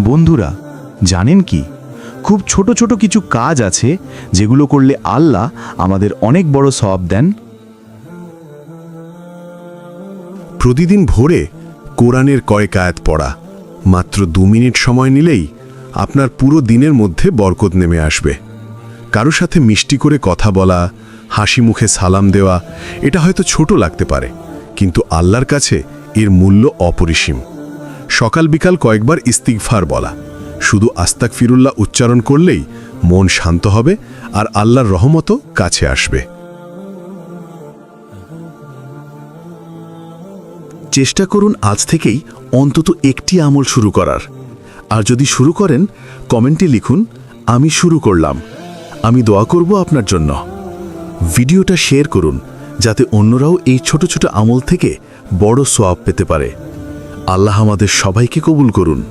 বন্ধুরা জানেন কি? খুব ছোট ছোট কিছু কাজ আছে যেগুলো করলে আল্লাহ আমাদের অনেক বড় সওয়াব দেন। প্রতিদিন ভোরে কোরআনের কয়েক আয়াত পড়া, মাত্র দু মিনিট সময় নিলেই আপনার পুরো দিনের মধ্যে বরকত নেমে আসবে। কারও সাথে মিষ্টি করে কথা বলা, হাসি মুখে সালাম দেওয়া, এটা হয়তো ছোট লাগতে পারে, কিন্তু আল্লাহর কাছে এর মূল্য অপরিসীম। সকাল বিকাল কয়েকবার ইস্তিগফার বলা শুধু আস্তাক ফিরুল্লাহ উচ্চারণ করলেই মন শান্ত হবে আর আল্লাহর রহমতও কাছে আসবে। চেষ্টা করুন আজ থেকেই অন্তত একটি আমল শুরু করার। আর যদি শুরু করেন, কমেন্টে লিখুন, আমি শুরু করলাম। আমি দোয়া করব আপনার জন্য। ভিডিওটা শেয়ার করুন, যাতে অন্যরাও এই ছোট ছোট আমল থেকে বড় সোয়াব পেতে পারে। আল্লাহ আমাদের সবাইকে কবুল করুন।